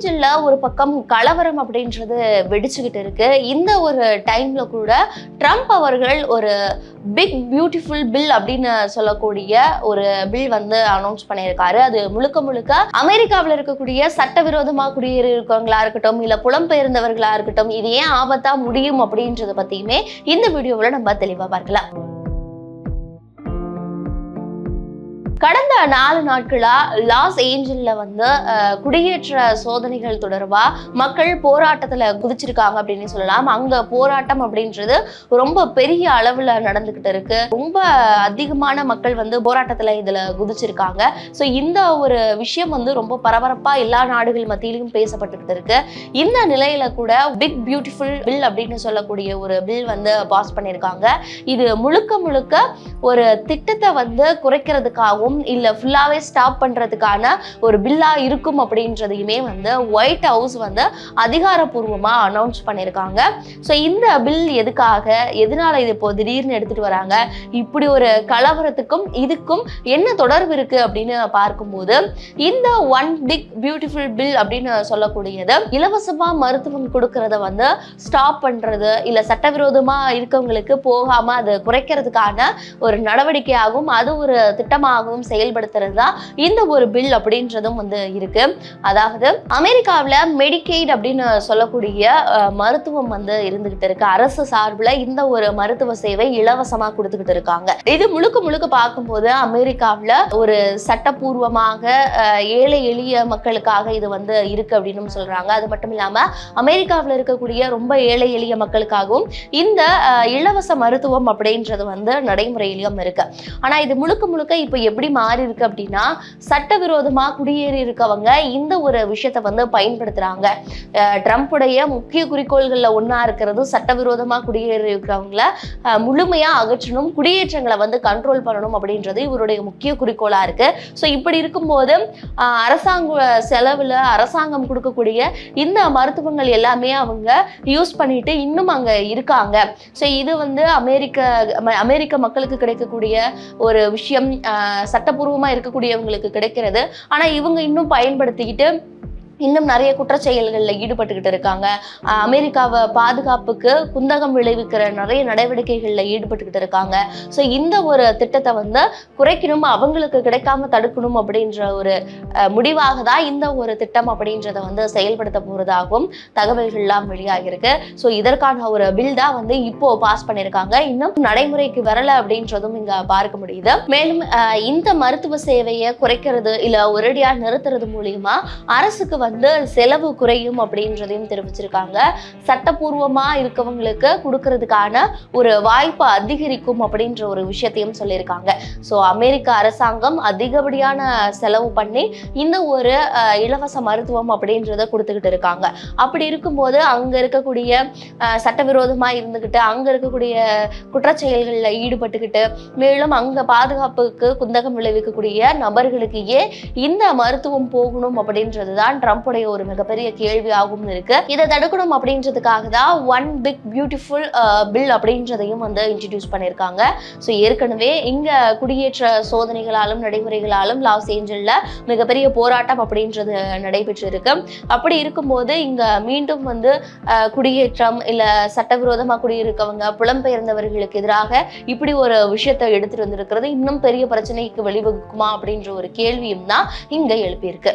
ஏஞ்சல்ல ஒரு பக்கம் கலவரம் அப்படின்றது வெடிச்சுக்கிட்டு இருக்கு. இந்த ஒரு டைம்ல கூட ட்ரம்ப் அவர்கள் ஒரு பிக் பியூட்டிஃபுல் பில் அப்படின்னு சொல்லக்கூடிய ஒரு பில் வந்து அனௌன்ஸ் பண்ணியிருக்காரு. அது முழுக்க முழுக்க அமெரிக்காவில் இருக்கக்கூடிய சட்டவிரோதமாக குடியேறியிருக்கவங்களா இருக்கட்டும் இல்லை புலம்பெயர்ந்தவர்களா இருக்கட்டும் இது ஏன் ஆபத்தா முடியும் அப்படின்றத பத்தியுமே இந்த வீடியோவில் நம்ம தெளிவாக பார்க்கலாம். கடந்த நாலு நாட்களா லாஸ் ஏஞ்சல்ல வந்து குடியேற்ற சோதனைகள் தொடர்பா மக்கள் போராட்டத்துல குதிச்சிருக்காங்க அப்படின்னு சொல்லலாம். அங்க போராட்டம் அப்படின்றது ரொம்ப பெரிய அளவுல நடந்துகிட்டு இருக்கு. ரொம்ப அதிகமான மக்கள் வந்து போராட்டத்துல இதுல குதிச்சிருக்காங்க. ஸோ இந்த ஒரு விஷயம் வந்து ரொம்ப பரபரப்பா எல்லா நாடுகள் மத்தியிலும் பேசப்பட்டுக்கிட்டு இருக்கு. இந்த நிலையில கூட பிக் பியூட்டிஃபுல் பில் அப்படின்னு சொல்லக்கூடிய ஒரு பில் வந்து பாஸ் பண்ணியிருக்காங்க இது முழுக்க முழுக்க ஒரு திட்டத்தை வந்து குறைக்கிறதுக்காகவும் இல்லை ஃபுல்லாகவே ஸ்டாப் பண்ணுறதுக்கான ஒரு பில்லா இருக்கும் அப்படின்றதையுமே வந்து ஒயிட் ஹவுஸ் வந்து அதிகாரப்பூர்வமாக அனௌன்ஸ் பண்ணியிருக்காங்க ஸோ இந்த பில் எதுக்காக எதனால இது இப்போ திடீர்னு எடுத்துகிட்டு வராங்க இப்படி ஒரு கலவரத்துக்கும் இதுக்கும் என்ன தொடர்பு இருக்கு அப்படின்னு பார்க்கும்போது இந்த ஒன் பிக் பியூட்டிஃபுல் பில் அப்படின்னு சொல்லக்கூடியது இலவசமாக மருத்துவம் கொடுக்கறத வந்து ஸ்டாப் பண்ணுறது இல்லை சட்டவிரோதமாக இருக்கவங்களுக்கு போகாமல் அதை குறைக்கிறதுக்கான ஒரு ஒரு நடவடிக்கையாகவும் அது ஒரு திட்டமாகவும் செயல்படுத்துறது தான் இந்த ஒரு பில் அப்படின்றதும் வந்து இருக்கு. அதாவது அமெரிக்காவில் மெடிக்கெய்ட் அப்படின்னு சொல்லக்கூடிய மருத்துவம் வந்து இருந்துகிட்டு இருக்கு. அரசு சார்பில் இந்த ஒரு மருத்துவ சேவை இலவசமாக கொடுத்துக்கிட்டு இருக்காங்க. இது முழுக்க முழுக்க பார்க்கும்போது அமெரிக்காவில் ஒரு சட்டப்பூர்வமாக ஏழை எளிய மக்களுக்காக இது வந்து இருக்கு அப்படின்னு சொல்றாங்க. அது மட்டும் இல்லாம அமெரிக்காவில் இருக்கக்கூடிய ரொம்ப ஏழை எளிய மக்களுக்காகவும் இந்த இலவச மருத்துவம் அப்படின்றது வந்து நடைமுறையில் நடைமுறையிலும் இருக்கு. ஆனா இது முழுக்க முழுக்க இப்போ எப்படி மாறி இருக்கு அப்படின்னா சட்டவிரோதமா குடியேறி இருக்கவங்க இந்த ஒரு விஷயத்தை வந்து பயன்படுத்துறாங்க. ட்ரம்ப்புடைய முக்கிய குறிக்கோள்கள்ல ஒன்னா இருக்கிறது சட்டவிரோதமா குடியேறி இருக்கிறவங்கள முழுமையா அகற்றணும் குடியேற்றங்களை வந்து கண்ட்ரோல் பண்ணணும் அப்படின்றது இவருடைய முக்கிய குறிக்கோளா இருக்கு. ஸோ இப்படி இருக்கும்போது அரசாங்க செலவுல அரசாங்கம் கொடுக்கக்கூடிய இந்த மருத்துவங்கள் எல்லாமே அவங்க யூஸ் பண்ணிட்டு இன்னும் அங்க இருக்காங்க. ஸோ இது வந்து அமெரிக்க அமெரிக்க மக்களுக்கு கிடைக்கக்கூடிய ஒரு விஷயம் சட்டப்பூர்வமாக இருக்கக்கூடியவங்களுக்கு கிடைக்கிறது. ஆனால் இவங்க இன்னும் பயன்படுத்திக்கிட்டு இன்னும் நிறைய குற்றச்செயல்களில் ஈடுபட்டுக்கிட்டு இருக்காங்க. அமெரிக்காவை பாதுகாப்புக்கு குந்தகம் விளைவிக்கிற நிறைய நடவடிக்கைகளில் ஈடுபட்டுக்கிட்டு இருக்காங்க. ஸோ இந்த ஒரு திட்டத்தை வந்து குறைக்கணும்? அவங்களுக்கு கிடைக்காம தடுக்கணும் அப்படின்ற ஒரு முடிவாக தான் இந்த ஒரு திட்டம் அப்படின்றத வந்து செயல்படுத்த போறதாகவும் தகவல்கள்லாம் வெளியாகிருக்கு ஸோ இதற்கான ஒரு பில் தான் வந்து இப்போ பாஸ் பண்ணியிருக்காங்க. இன்னும் நடைமுறைக்கு வரல அப்படின்றதும் இங்க பார்க்க முடியுது. மேலும் அஹ், இந்த மருத்துவ சேவையை குறைக்கிறது இல்ல ஒரேடியா நிறுத்துறது மூலியமா அரசுக்கு வந்து வந்து செலவு குறையும் அப்படின்றதையும் தெரிவிச்சிருக்காங்க. சட்டப்பூர்வமாக இருக்கவங்களுக்கு கொடுக்கறதுக்கான ஒரு வாய்ப்பு அதிகரிக்கும் அப்படின்ற ஒரு விஷயத்தையும் சொல்லியிருக்காங்க. ஸோ அமெரிக்க அரசாங்கம் அதிகப்படியான செலவு பண்ணி இந்த ஒரு இலவச மருத்துவம் அப்படின்றத கொடுத்துக்கிட்டு இருக்காங்க. அப்படி இருக்கும்போது அங்கே இருக்கக்கூடிய சட்டவிரோதமாக இருந்துக்கிட்டு அங்கே இருக்கக்கூடிய குற்றச்செயல்களில் ஈடுபட்டுக்கிட்டு மேலும் அங்கே பாதுகாப்புக்கு குந்தகம் விளைவிக்கக்கூடிய நபர்களுக்கு ஏன் இந்த மருத்துவம் போகணும் அப்படின்றது தான் ட்ரம்ப்புடைய ஒரு மிகப்பெரிய கேள்வியாகவும் இருக்கு. இதை தடுக்கணும் அப்படின்றதுக்காக தான் ஒன் பிக் பியூட்டிஃபுல் பில் அப்படின்றதையும் வந்து இன்ட்ரடியூஸ் பண்ணியிருக்காங்க. ஸோ ஏற்கனவே இங்க குடியேற்ற சோதனைகளாலும் நடைமுறைகளாலும் லாஸ் ஏஞ்சல்ல மிகப்பெரிய போராட்டம் அப்படின்றது நடைபெற்று இருக்கு அப்படி இருக்கும்போது இங்க மீண்டும் வந்து குடியேற்றம் இல்ல சட்டவிரோதமா குடியிருக்கவங்க புலம்பெயர்ந்தவர்களுக்கு எதிராக இப்படி ஒரு விஷயத்தை எடுத்துட்டு வந்திருக்கிறது. இன்னும் பெரிய பிரச்சனைக்கு வழிவகுக்குமா அப்படின்ற ஒரு கேள்வியும் தான் இங்க எழுப்பியிருக்கு.